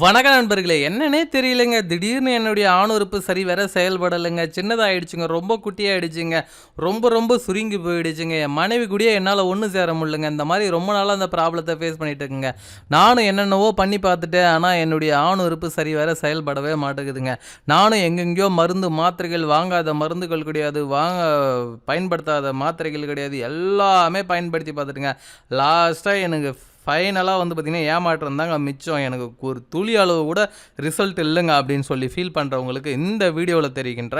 வணக்க நண்பர்களே என்னன்னே தெரியலங்க. திடீர்னு என்னுடைய ஆணுறுப்பு சரி வர செயல்படலைங்க. சின்னதாகிடுச்சுங்க ரொம்ப குட்டியாயிடுச்சுங்க. ரொம்ப ரொம்ப சுருங்கி போயிடுச்சுங்க. என் மனைவி கூடயே என்னால் ஒன்று சேர முடியலங்க. இந்த மாதிரி ரொம்ப நாளாக அந்த ப்ராப்ளத்தை ஃபேஸ் பண்ணிட்டு இருக்குங்க நானும் என்னென்னவோ பண்ணி பார்த்துட்டேன். ஆனால் என்னுடைய ஆணுறுப்பு சரி வர செயல்படவே மாட்டேங்குதுங்க. நானும் எங்கெங்கேயோ மருந்து மாத்திரைகள் வாங்காத மருந்துகள் கிடையாது. வாங்க பயன்படுத்தாத மாத்திரைகள் கிடையாது. எல்லாமே பயன்படுத்தி பார்த்துட்டுங்க. லாஸ்ட்டாக எனக்கு ஃபைனலாக வந்து பார்த்திங்கன்னா ஏமாற்றம் தாங்க மிச்சம். எனக்கு ஒரு துளி அளவு கூட ரிசல்ட் இல்லைங்க அப்படின்னு சொல்லி ஃபீல் பண்ணுறவங்களுக்கு இந்த வீடியோவில் தெரிகின்ற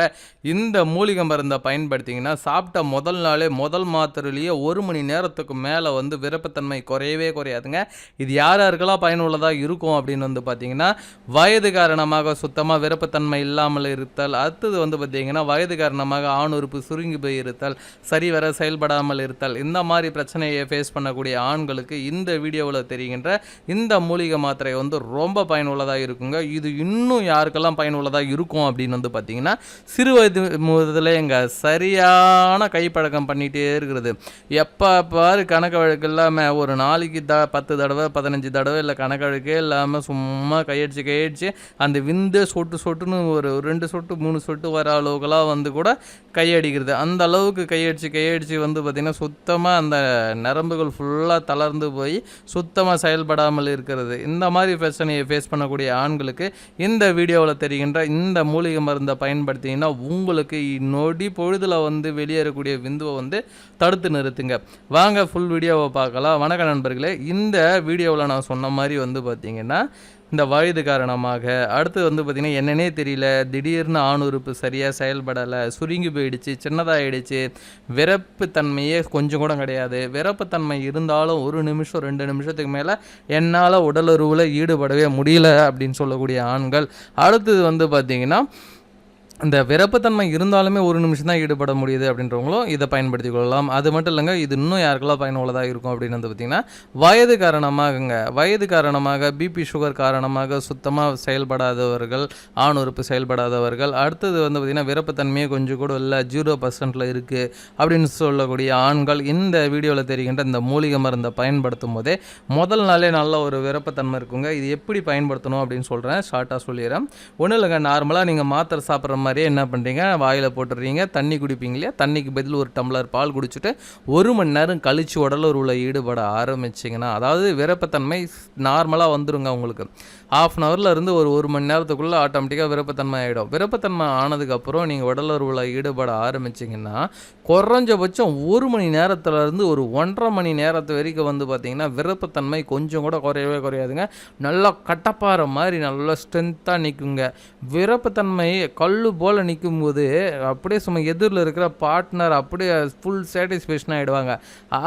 இந்த மூலிகை மருந்தை பயன்படுத்திங்கன்னா சாப்பிட்ட முதல் நாளே முதல் மாத்திரையிலேயே ஒரு மணி நேரத்துக்கு மேலே வந்து விருப்பத்தன்மை குறையவே குறையாதுங்க. இது யார் யாருக்கெல்லாம் பயனுள்ளதாக இருக்கும் அப்படின்னு வந்து பார்த்திங்கன்னா வயது காரணமாக சுத்தமாக விருப்பத்தன்மை இல்லாமல் இருத்தல் அடுத்தது வந்து பார்த்திங்கன்னா வயது காரணமாக ஆணுறுப்பு சுருங்கி போய் இருத்தல் சரிவர செயல்படாமல் இருத்தல் இந்த மாதிரி பிரச்சனையை ஃபேஸ் பண்ணக்கூடிய ஆண்களுக்கு இந்த வீடியோ வீடியோவில் தெரிகின்ற இந்த மூலிகை மாத்திரை வந்து ரொம்ப பயனுள்ளதாக இருக்குங்க. இது இன்னும் யாருக்கெல்லாம் பயனுள்ளதாக இருக்கும் அப்படின்னு வந்து பார்த்தீங்கன்னா சிறு வயது முதல்ல எங்கள் சரியான கைப்பழக்கம் பண்ணிகிட்டே இருக்கிறது எப்போ பாரு கணக்கு வழக்கு இல்லாமல் ஒரு நாளைக்கு த பத்து தடவை பதினஞ்சு தடவை இல்லை கணக்கு வழக்கே இல்லாமல் சும்மா கையடிச்சு கையடிச்சு அந்த விந்து சொட்டு சொட்டுன்னு ஒரு ரெண்டு சொட்டு மூணு சொட்டு வர அளவுக்குலாம் வந்து கூட கையடிக்கிறது. அந்த அளவுக்கு கையடிச்சு கையடிச்சு வந்து பார்த்திங்கன்னா சுத்தமாக அந்த நரம்புகள் ஃபுல்லாக தளர்ந்து போய் சுத்தமாக செயல்படாமல் இருக்கிறது. இந்த மாதிரி பிரச்சனையை ஃபேஸ் பண்ணக்கூடிய ஆண்களுக்கு இந்த வீடியோவில் தெரிகின்ற இந்த மூலிகை மருந்தை பயன்படுத்திங்கன்னா உங்களுக்கு நொடி பொழுதில் வந்து வெளியேறக்கூடிய விந்துவை வந்து தடுத்து நிறுத்துங்க. வாங்க ஃபுல் வீடியோவை பார்க்கலாம். வணக்க நண்பர்களே. இந்த வீடியோவில் நான் சொன்ன மாதிரி வந்து பார்த்திங்கன்னா இந்த வயது காரணமாக. அடுத்து வந்து பார்த்திங்கன்னா என்னன்னே தெரியல. திடீர்னு ஆணுறுப்பு சரியாக செயல்படலை. சுருங்கி போயிடுச்சு சின்னதாகிடுச்சு விரப்புத்தன்மையே கொஞ்சம் கூட கிடையாது. விறப்புத்தன்மை இருந்தாலும் ஒரு நிமிஷம் ரெண்டு நிமிஷத்துக்கு மேலே என்னால் உடலுறவில் ஈடுபடவே முடியல அப்படின்னு சொல்லக்கூடிய ஆண்கள். அடுத்தது வந்து பார்த்திங்கன்னா இந்த விரப்புத்தன்மை இருந்தாலுமே ஒரு நிமிஷம் தான் ஈடுபட முடியுது அப்படின்றவங்களும் இதை பயன்படுத்தி கொள்ளலாம். அது மட்டும் இல்லைங்க இது இன்னும் யாருக்கெல்லாம் பயனுள்ளதாக இருக்கும் அப்படின்னு வந்து பார்த்திங்கன்னா வயது காரணமாகங்க வயது காரணமாக பிபி சுகர் காரணமாக சுத்தமாக செயல்படாதவர்கள் ஆண் உறுப்பு செயல்படாதவர்கள் அடுத்தது வந்து பார்த்திங்கன்னா விரப்புத்தன்மையே கொஞ்சம் கூட இல்லை ஜீரோ பர்சன்ட்டில் இருக்குது அப்படின்னு சொல்லக்கூடிய ஆண்கள் இந்த வீடியோவில் தெரிகின்ற இந்த மூலிகை மருந்தை பயன்படுத்தும் போதே முதல் நாளே நல்ல ஒரு விரப்பத்தன்மை இருக்குங்க. இது எப்படி பயன்படுத்தணும் அப்படின்னு சொல்கிறேன் ஷார்ட்டாக சொல்லிடுறேன். ஒன்றும் இல்லைங்க நார்மலாக நீங்கள் மாத்திரை சாப்பிட்ற மாதிரி மாதிரியே என்ன பண்ணுறீங்க வாயில் போட்டுடுறீங்க தண்ணி குடிப்பீங்க இல்லையா? தண்ணிக்கு பதில் ஒரு டம்ளர் பால் குடிச்சிட்டு ஒரு மணி நேரம் கழித்து உடல் ஈடுபட ஆரம்பிச்சிங்கன்னா அதாவது விரப்பத்தன்மை நார்மலாக வந்துருங்க உங்களுக்கு. ஆஃப் அன் ஹவரில் இருந்து ஒரு ஒரு மணி நேரத்துக்குள்ளே ஆட்டோமேட்டிக்காக விருப்பத்தன்மை ஆகிடும் விருப்பத்தன்மை ஆனதுக்கப்புறம் நீங்கள் உடல் ஈடுபட ஆரம்பிச்சிங்கன்னா குறைஞ்சபட்சம் ஒரு மணி நேரத்துலேருந்து ஒரு ஒன்றரை மணி நேரத்து வரைக்கும் வந்து பார்த்திங்கன்னா விருப்பத்தன்மை கொஞ்சம் கூட குறையவே குறையாதுங்க. நல்லா கட்டப்பாறை மாதிரி நல்லா ஸ்ட்ரென்த்தாக நிற்குங்க விருப்பத்தன்மை கல் போல் நிற்கும்போது அப்படியே சும்மா எதிரில் இருக்கிற பார்ட்னர் அப்படியே ஃபுல் சாட்டிஸ்ஃபேக்ஷன் ஆகிடுவாங்க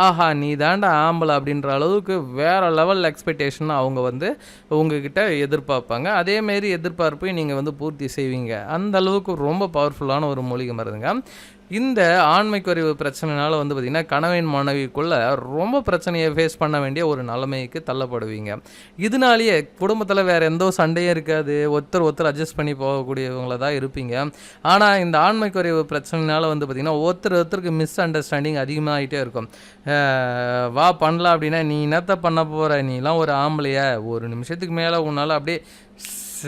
ஆஹா நீ தாண்டா ஆம்பளை அப்படின்ற அளவுக்கு வேறு லெவல் எக்ஸ்பெக்டேஷன் அவங்க வந்து உங்ககிட்ட எதிர்பார்ப்பாங்க. அதேமாரி எதிர்பார்ப்பையும் நீங்கள் வந்து பூர்த்தி செய்வீங்க. அந்த அளவுக்கு ரொம்ப பவர்ஃபுல்லான ஒரு மூலிகை மருந்துங்க. இந்த ஆண்மைக்குறைவு பிரச்சனைனால வந்து பார்த்திங்கன்னா கணவன் மனைவிக்குள்ளே ரொம்ப பிரச்சனையை ஃபேஸ் பண்ண வேண்டிய ஒரு நிலைமைக்கு தள்ளப்படுவீங்க. இதனாலேயே குடும்பத்தில் வேறு எந்த சண்டையும் இருக்காது. ஒருத்தர் ஒருத்தர் அட்ஜஸ்ட் பண்ணி போகக்கூடியவங்கள தான் இருப்பீங்க. ஆனால் இந்த ஆண்மைக்குறைவு பிரச்சனைனால வந்து பார்த்திங்கன்னா ஒருத்தர் ஒருத்தருக்கு மிஸ் அண்டர்ஸ்டாண்டிங் அதிகமாகிட்டே இருக்கும் வா பண்ணலாம் அப்படின்னா நீ என்னத்த பண்ண போகிற நீலாம் ஒரு ஆம்பளையா? ஒரு நிமிஷத்துக்கு மேலே உன்னால் அப்படியே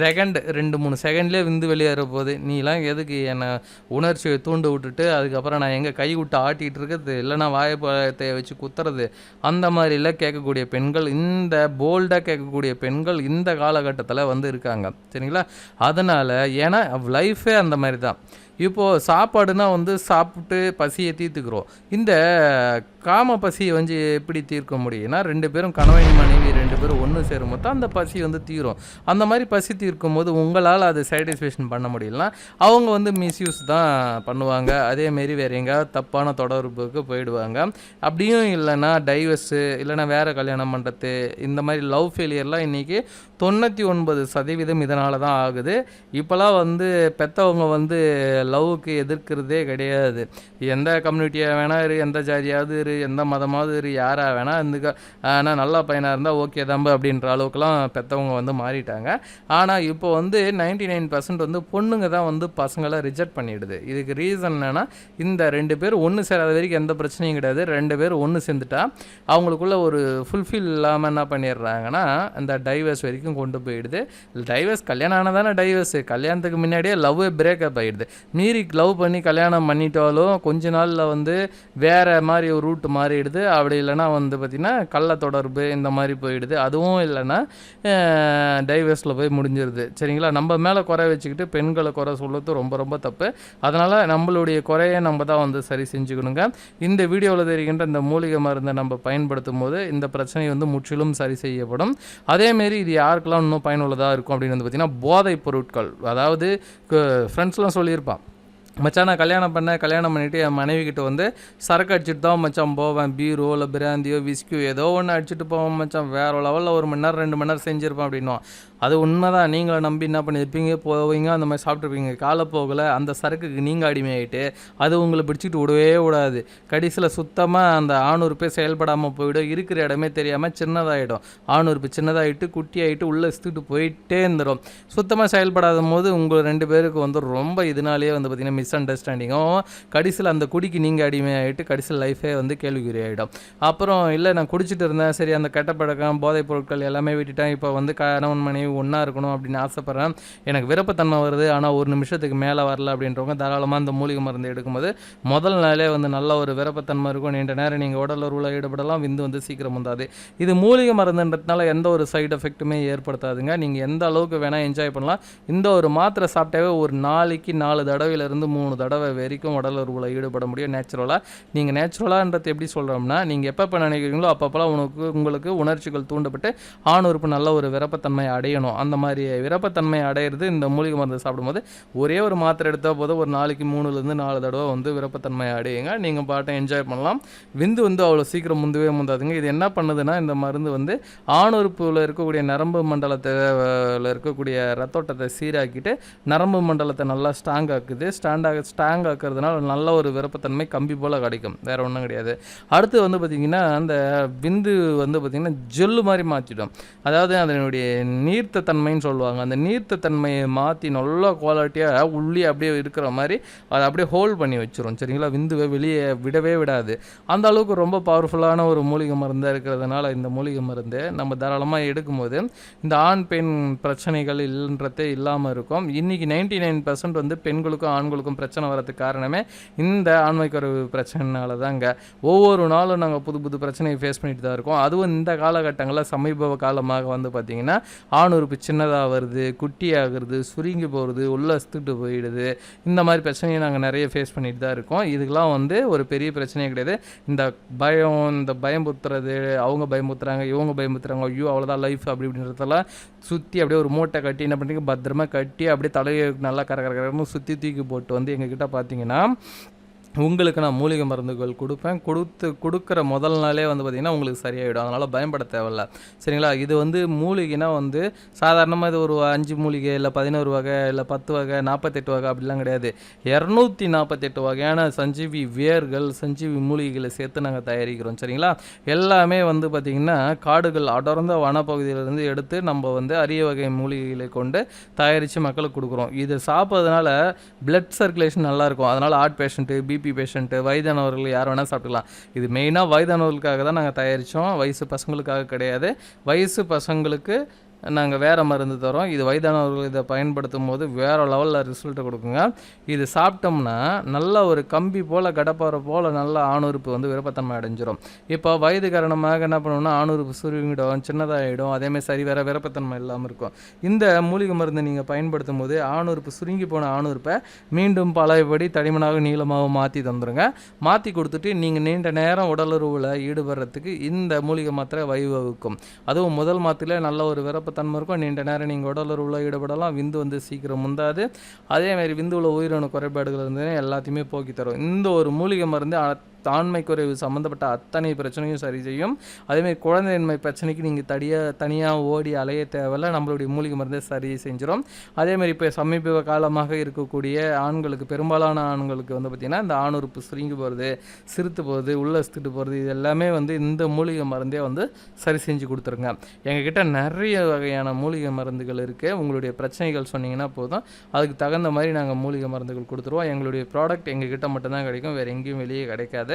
செகண்ட் ரெண்டு மூணு செகண்ட்லேயே விந்து வெளியேற போகுது நீலாம் எதுக்கு என்னை உணர்ச்சியை தூண்டு விட்டுட்டு அதுக்கப்புறம் நான் எங்கே கை விட்டு ஆட்டிகிட்டு இருக்கிறது? இல்லைனா வாய்ப்பழத்தை வச்சு குத்துறது? அந்த மாதிரிலாம் கேட்கக்கூடிய பெண்கள் இந்த போல்டாக கேட்கக்கூடிய பெண்கள் இந்த காலகட்டத்தில் வந்து இருக்காங்க. சரிங்களா? அதனால் ஏன்னா லைஃபே அந்த மாதிரி தான் இப்போது சாப்பாடுனா வந்து சாப்பிட்டு பசியை தீர்த்துக்கிறோம். இந்த காம பசியை வந்து எப்படி தீர்க்க முடியும்னா ரெண்டு பேரும் கணவன் மனைவி ரெண்டு பேரும் ஒன்று சேரும் போது அந்த பசி வந்து தீரும். அந்த மாதிரி பசி தீர்க்கும் போது உங்களால் அதை சாட்டிஸ்ஃபேக்ஷன் பண்ண முடியலனா அவங்க வந்து மிஸ்யூஸ் தான் பண்ணுவாங்க. அதேமாரி வேறு எங்கேயாவது தப்பான தொடர்புக்கு போயிடுவாங்க. அப்படியும் இல்லைன்னா டைவர்ஸு இல்லைன்னா வேறு கல்யாணம் பண்ணுறது இந்த மாதிரி லவ் ஃபெயிலியர்லாம் இன்றைக்கி தொண்ணூற்றி ஒன்பது சதவீதம் இதனால தான் ஆகுது. இப்போலாம் வந்து பெற்றவங்க வந்து லவ்வுக்கு எதிர்க்கிறதே கிடையாது. எந்த கம்யூனிட்டியாக வேணா இரு எந்த ஜாதியாவது இரு எந்த மதமாவது இரு யாராக வேணா இருந்துக்க. ஆனால் நல்ல பையனாக இருந்தால் ஓகே தம்பு அப்படின்ற அளவுக்குலாம் பெற்றவங்க வந்து மாறிட்டாங்க. ஆனால் இப்போ வந்து நைன்டி நைன் பர்சன்ட் வந்து பொண்ணுங்க தான் வந்து பசங்களை ரிஜெக்ட் பண்ணிடுது. இதுக்கு ரீசன் என்னென்னா இந்த ரெண்டு பேர் ஒன்று சேராத வரைக்கும் எந்த பிரச்சனையும் கிடையாது. ரெண்டு பேர் ஒன்று சேர்ந்துட்டா அவங்களுக்குள்ள ஒரு ஃபுல்ஃபில் இல்லாமல் என்ன பண்ணிடுறாங்கன்னா அந்த டைவர்ஸ் வரைக்கும் கொண்டு போயிடுது. டைவர்ஸ் கல்யாணம் ஆனால் தானே டைவர்ஸ் கல்யாணத்துக்கு முன்னாடியே லவ் பிரேக்கப் ஆகிடுது மீறி லவ் பண்ணி கல்யாணம் பண்ணிட்டாலும் கொஞ்ச நாளில் வந்து வேறு மாதிரி ஒரு ரூட் மாறிடுது. அப்படி இல்லைன்னா வந்து பார்த்திங்கன்னா கள்ள தொடர்பு இந்த மாதிரி போயிடுது. அதுவும் இல்லைன்னா டைவர்ஸில் போய் முடிஞ்சிருது. சரிங்களா? நம்ம மேலே குறை வச்சுக்கிட்டு பெண்களை குறை சொல்றது ரொம்ப ரொம்ப தப்பு. அதனால் நம்மளுடைய குறையை நம்ம தான் வந்து சரி செஞ்சுக்கணுங்க. இந்த வீடியோவில் தெரிகின்ற இந்த மூலிகை மருந்தை நம்ம பயன்படுத்தும் போது இந்த பிரச்சனை வந்து முற்றிலும் சரி செய்யப்படும். அதேமாரி இது யாருக்கெல்லாம் இன்னும் பயனுள்ளதாக இருக்கும் அப்படின்னு வந்து பார்த்திங்கன்னா போதைப் பொருட்கள். அதாவது ஃப்ரெண்ட்ஸ்லாம் சொல்லியிருப்பான். மச்சான் நான் கல்யாணம் பண்ணேன் கல்யாணம் பண்ணிவிட்டு என் மனைவி கிட்டே வந்து சரக்கு அடிச்சுட்டு தான் மச்சான் போவேன். பீரோ இல்லை பிராந்தியோ விஸ்கியோ ஏதோ ஒன்று அடிச்சுட்டு போவேன் மச்சான். வேறு லெவலில் ஒரு மணி நேரம் ரெண்டு மணி நேரம் செஞ்சுருப்பேன் அப்படின்னும் அது உண்மை தான் நீங்களை நம்பி என்ன பண்ணியிருப்பீங்க? போவீங்க அந்த மாதிரி சாப்பிட்ருப்பீங்க காலப்போகில் அந்த சரக்குக்கு நீங்கள் அடிமையாயிட்டு அது உங்களை பிடிச்சிட்டு விடவே விடாது. கடைசியில் சுத்தமாக அந்த ஆணுறுப்பே செயல்படாமல் போயிடும். இருக்கிற இடமே தெரியாமல் சின்னதாகிடும் ஆணுறுப்பு சின்னதாகிட்டு குட்டியாகிட்டு உள்ளே சுற்றிட்டு போயிட்டே இருந்துடும் சுத்தமாக செயல்படாத போது உங்கள் ரெண்டு பேருக்கு வந்து ரொம்ப இதனாலேயே வந்து பார்த்திங்கன்னா மிஸ் அண்டர்ஸ்டாண்டிங்கும் கடைசியில் அந்த குடிக்கு நீங்கள் அடிமையாகிட்டு கடைசியில் லைஃபே வந்து கேள்விக்குறி ஆகிடும் அப்புறம் இல்லை நான் குடிச்சிட்டு இருந்தேன். சரி அந்த கெட்ட பழக்கம் போதைப் பொருட்கள் எல்லாமே விட்டுட்டேன். இப்போ வந்து கணவன் மனைவி ஒன்றா இருக்கணும் அப்படின்னு ஆசைப்பட்றேன். எனக்கு விருப்பத்தன்மை வருது. ஆனால் ஒரு நிமிஷத்துக்கு மேலே வரல அப்படின்றவங்க தாராளமாக அந்த மூலிகை மருந்து எடுக்கும்போது முதல் நாளே வந்து நல்ல ஒரு விருப்பத்தன்மை இருக்கும். நீண்ட நேரம் நீங்கள் உடல் உருவில் ஈடுபடலாம். விந்து வந்து சீக்கிரம் வந்தாது இது மூலிகை மருந்துன்றதுனால எந்த ஒரு சைடு எஃபெக்ட்டுமே ஏற்படுத்தாதுங்க. நீங்கள் எந்த அளவுக்கு வேணால் என்ஜாய் பண்ணலாம். இந்த ஒரு மாத்திரை சாப்பிட்டாவே ஒரு நாளைக்கு நாலு தடவையிலேருந்து மூணு தடவை வரைக்கும் உடல் உருவில் ஈடுபட முடியும். நேச்சுரலாக நீங்கள் நேச்சுரலான்றது எப்படி சொல்கிறோம்னா நீங்கள் எப்பப்போ நினைக்கிறீங்களோ அப்பப்போலாம் உனக்கு உங்களுக்கு உணர்ச்சிகள் தூண்டப்பட்டு ஆண் உறுப்பு நல்ல ஒரு விருப்பத்தன்மை அடையணும் அந்த மாதிரி விரப்பத்தன்மை அடையிறது இந்த மூலிகை மருந்து சாப்பிடும்போது ஒரே ஒரு மாத்திரை எடுத்தால் போதும். ஒரு நாளைக்கு மூணுலேருந்து நாலு தடவை வந்து விரப்பத்தன்மையை அடையுங்க. நீங்கள் பாட்டை என்ஜாய் பண்ணலாம். விந்து வந்து அவ்வளோ சீக்கிரம் முந்தவே முந்தாதுங்க. இது என்ன பண்ணுதுன்னா இந்த மருந்து வந்து ஆணுறுப்பில் இருக்கக்கூடிய நரம்பு மண்டலத்தில் இருக்கக்கூடிய ரத்தோட்டத்தை சீராக்கிட்டு நரம்பு மண்டலத்தை நல்லா ஸ்ட்ராங் ஆக்குது. ஸ்டாண்டாக ஸ்ட்ராங் ஆக்குறதுனால நல்ல ஒரு விருப்பத்தன்மை கம்பி போல் கிடைக்கும். வேறு ஒன்றும் கிடையாது. அடுத்து வந்து பார்த்திங்கன்னா அந்த விந்து வந்து பார்த்திங்கன்னா ஜெல்லு மாதிரி மாற்றிடும் அதாவது அதனுடைய நீர் நீர்த்த தன்மைன்னு சொல்லுவாங்க. அந்த நீர்த்த தன்மையை மாற்றி நல்ல குவாலிட்டியாக உள்ளே அப்படியே இருக்கிற மாதிரி அதை அப்படியே ஹோல்ட் பண்ணி வச்சிரும். சரிங்களா? விந்துவை வெளியே விடவே விடாது. அந்த அளவுக்கு ரொம்ப பவர்ஃபுல்லான ஒரு மூலிகை மருந்தாக இருக்கிறதுனால இந்த மூலிகை மருந்து நம்ம தாராளமாக எடுக்கும்போது இந்த ஆண் பெண் பிரச்சனைகள் இல்லைன்றதே இல்லாமல் இருக்கும். இன்றைக்கி நைன்டி நைன் பர்சன்ட் வந்து பெண்களுக்கும் ஆண்களுக்கும் பிரச்சனை வரதுக்கு காரணமே இந்த ஆண்மைக்குறவு பிரச்சனைனால தாங்க ஒவ்வொரு நாளும் நாங்கள் புது புது பிரச்சனையை ஃபேஸ் பண்ணிட்டு தான் இருக்கோம். அதுவும் இந்த காலகட்டங்களில் சமீப காலமாக வந்து பார்த்திங்கன்னா ஆண் உறுப்பு சின்னதாகிறது குட்டி ஆகிறது சுருங்கி போகிறது உள்ளே சுத்துட்டு போயிடுது. இந்த மாதிரி பிரச்சனையை நாங்கள் நிறைய ஃபேஸ் பண்ணிட்டு தான் இருக்கோம். இதுக்கெலாம் வந்து ஒரு பெரிய பிரச்சனையே கிடையாது. இந்த பயம் இந்த பயமுத்துறது அவங்க பயமுத்துறாங்க இவங்க பயமுத்துறாங்க ஐயோ அவ்வளோதான் லைஃப் அப்படி இப்படின்றதெல்லாம் சுற்றி அப்படியே ஒரு மூட்டை கட்டி என்ன பண்ணுறீங்க பத்திரமா கட்டி அப்படியே தலையை நல்லா கர கர சுற்றி தூக்கி போட்டு வந்து எங்ககிட்ட பார்த்தீங்கன்னா உங்களுக்கு நான் மூலிகை மருந்துகள் கொடுப்பேன். கொடுத்து கொடுக்குற முதல் நாளே வந்து பார்த்திங்கன்னா உங்களுக்கு சரியாயிடும். அதனால் பயன்பட தேவையில்ல. சரிங்களா? இது வந்து மூலிகைனா வந்து சாதாரணமாக இது ஒரு அஞ்சு மூலிகை இல்லை பதினோரு வகை இல்லை பத்து வகை நாற்பத்தெட்டு வகை அப்படிலாம் கிடையாது. இரநூத்தி நாற்பத்தெட்டு வகையான சஞ்சீவி வேர்கள் சஞ்சீவி மூலிகைகளை சேர்த்து நாங்கள் தயாரிக்கிறோம். சரிங்களா? எல்லாமே வந்து பார்த்திங்கன்னா காடுகள் அடர்ந்த வனப்பகுதியிலிருந்து எடுத்து நம்ம வந்து அரிய வகை மூலிகைகளை கொண்டு தயாரித்து மக்களுக்கு கொடுக்குறோம். இது சாப்பிட்றதுனால பிளட் சர்க்குலேஷன் நல்லாயிருக்கும் அதனால் ஹார்ட் பேஷண்ட்டு பிபி பேஷண்ட்டு வயதானவர்கள் யார் வேணால் சாப்பிட்டுக்கலாம். இது மெயினாக வயதானவர்களுக்காக தான் நாங்கள் தயாரித்தோம் வயசு பசங்களுக்காக கிடையாது. வயசு பசங்களுக்கு நாங்கள் வேறு மருந்து தரோம். இது வயதானவர்கள் இதை பயன்படுத்தும் போது வேறு லெவலில் ரிசல்ட்டை கொடுக்குங்க. இது சாப்பிட்டோம்னா நல்ல ஒரு கம்பி போல் கடப்பாறை போல் நல்ல ஆணுறுப்பு வந்து விருப்பத்தன்மை அடைஞ்சிரும். இப்போ வயது காரணமாக என்ன பண்ணுவோம்னா ஆணுறுப்பு சுருங்கிடும் சின்னதாகிடும் அதேமாதிரி சரி வேறு விருப்பத்தன்மை இல்லாமல் இருக்கும். இந்த மூலிகை மருந்து நீங்கள் பயன்படுத்தும் போது ஆணுறுப்பு சுருங்கி போன ஆணுறுப்பை மீண்டும் பழையபடி தடிமனாக நீளமாக மாற்றி தந்துடுங்க மாற்றி கொடுத்துட்டு நீங்கள் நீண்ட நேரம் உடலுறவில் ஈடுபடுறதுக்கு இந்த மூலிகை மாத்திரை வழிவகுக்கும். அதுவும் முதல் மாத்திரையில் நல்ல ஒரு தன்மை இருக்கும் நீண்ட நேரம் நீங்கள் உடலுறவில் ஈடுபடலாம். விந்து வந்து சீக்கிரம் முந்தாது. அதேமாதிரி விந்துவில் உயிரணு குறைபாடுகள் இருந்ததுன்னா எல்லாத்தையுமே போக்கி தரும். இந்த ஒரு மூலிகை மருந்து ஆண்மை குறைவு சம்மந்தப்பட்ட அத்தனை பிரச்சனையும் சரி செய்யும். அதேமாதிரி குழந்தையின்மை பிரச்சனைக்கு நீங்கள் தனியாக தனியாக ஓடி அலைய தேவையில்ல. நம்மளுடைய மூலிகை மருந்தே சரி செஞ்சிடும் அதேமாதிரி இப்போ சமீப காலமாக இருக்கக்கூடிய ஆண்களுக்கு பெரும்பாலான ஆண்களுக்கு வந்து பார்த்திங்கன்னா இந்த ஆணுறுப்பு சுருங்கி போகிறது சிறுத்து போகிறது உள்ளே சுத்துட்டு போகிறது இது எல்லாமே வந்து இந்த மூலிகை மருந்தே வந்து சரி செஞ்சு கொடுத்துருங்க. எங்ககிட்ட நிறைய வகையான மூலிகை மருந்துகள் இருக்குது உங்களுடைய பிரச்சனைகள் சொன்னீங்கன்னா போதும். அதுக்கு தகுந்த மாதிரி நாங்கள் மூலிகை மருந்துகள் கொடுத்துருவோம். எங்களுடைய ப்ராடக்ட் எங்ககிட்ட மட்டும்தான் கிடைக்கும். வேறு எங்கேயும் வெளியே கிடைக்காது.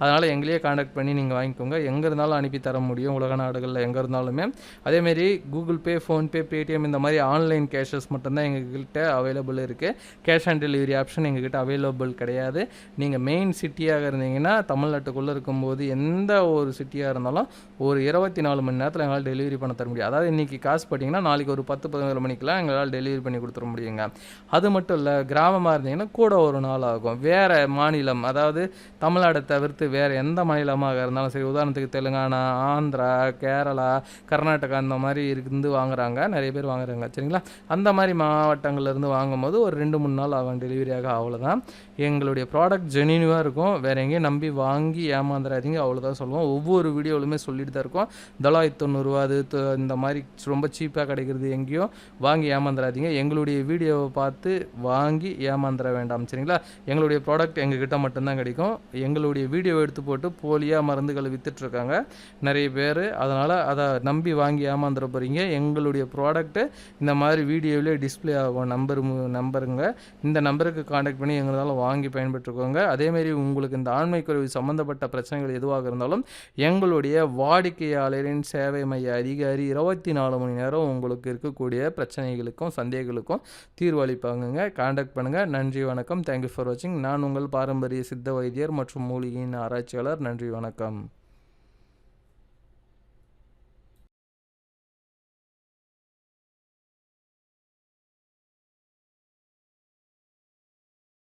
அதனால் எங்களையே காண்டாக்ட் பண்ணி நீங்கள் வாங்கிக்கோங்க. எங்கே இருந்தாலும் அனுப்பி தர முடியும். உலக நாடுகளில் எங்கே இருந்தாலுமே. அதேமாரி கூகுள் பே ஃபோன்பே பேடிஎம் இந்த மாதிரி ஆன்லைன் கேஷஸ் மட்டும்தான் எங்ககிட்ட அவைலபிள் இருக்குது கேஷ் ஆன் டெலிவரி ஆப்ஷன் எங்ககிட்ட அவைலபிள் கிடையாது. நீங்கள் மெயின் சிட்டியாக இருந்தீங்கன்னா தமிழ்நாட்டுக்குள்ளே இருக்கும்போது எந்த ஒரு சிட்டியாக இருந்தாலும் ஒரு இருபத்தி நாலு மணி நேரத்தில் எங்களால் டெலிவரி பண்ண தர முடியும். அதாவது இன்றைக்கி காசு போட்டிங்கன்னா நாளைக்கு ஒரு பத்து பதினோரு மணிக்கெலாம் எங்களால் டெலிவரி பண்ணி கொடுத்துட முடியுங்க. அது மட்டும் இல்லை கிராமமாக இருந்தீங்கன்னா கூட ஒரு நாள் ஆகும். வேறு மாநிலம் அதாவது தமிழ்நாடு தவிர்த்து வேறு எந்த மாநிலமாக இருந்தாலும் சரி உதாரணத்துக்கு தெலுங்கானா ஆந்திரா கேரளா கர்நாடகா அந்த மாதிரி இருந்து வாங்குறாங்க. நிறைய பேர் வாங்குறாங்க சரிங்களா? அந்த மாதிரி மாவட்டங்கள்லேருந்து வாங்கும்போது ஒரு ரெண்டு மூணு நாள் ஆகும் டெலிவரியாக அவ்வளோதான் எங்களுடைய ப்ராடக்ட் ஜெனினிவாக இருக்கும். வேறு எங்கேயும் நம்பி வாங்கி ஏமாந்துடாதீங்க அவ்வளோதான் சொல்லுவோம். ஒவ்வொரு வீடியோவிலுமே சொல்லிட்டு தான் இருக்கோம். தொள்ளாயிரத்தி தொண்ணூறுவா அது இந்த மாதிரி ரொம்ப சீப்பாக கிடைக்கிறது எங்கேயோ வாங்கி ஏமாந்துடாதீங்க எங்களுடைய வீடியோவை பார்த்து வாங்கி ஏமாந்துட வேண்டாம் சரிங்களா? எங்களுடைய ப்ராடக்ட் எங்ககிட்ட மட்டும்தான் கிடைக்கும். எங்களுடைய வீடியோ எடுத்து போட்டு போலியாக மருந்துகளை வித்துட்ருக்காங்க. நிறைய பேர். அதனால் அதை நம்பி வாங்கி ஏமாந்துட போகிறீங்க எங்களுடைய ப்ராடக்ட்டு இந்த மாதிரி வீடியோவிலே டிஸ்ப்ளே ஆகும். நம்பர் நம்பருங்க இந்த நம்பருக்கு காண்டாக்ட் பண்ணி எங்களால் வாங்கி பயன்பெற்றுக்கோங்க அதேமாரி உங்களுக்கு இந்த ஆண்மை குறைவு சம்மந்தப்பட்ட பிரச்சனைகள் எதுவாக இருந்தாலும் எங்களுடைய வாடிக்கையாளரின் சேவை மைய அதிகாரி இருபத்தி நாலு மணி நேரம் உங்களுக்கு இருக்கக்கூடிய பிரச்சனைகளுக்கும் சந்தேகங்களுக்கும் தீர்வளிப்பாங்க காண்டாக்ட் பண்ணுங்கள் நன்றி வணக்கம். தேங்க்யூ ஃபார் வாட்சிங் நான் உங்கள் பாரம்பரிய சித்த வைத்தியர் மற்றும் மூலிகையின் ஆராய்ச்சியாளர் நன்றி வணக்கம்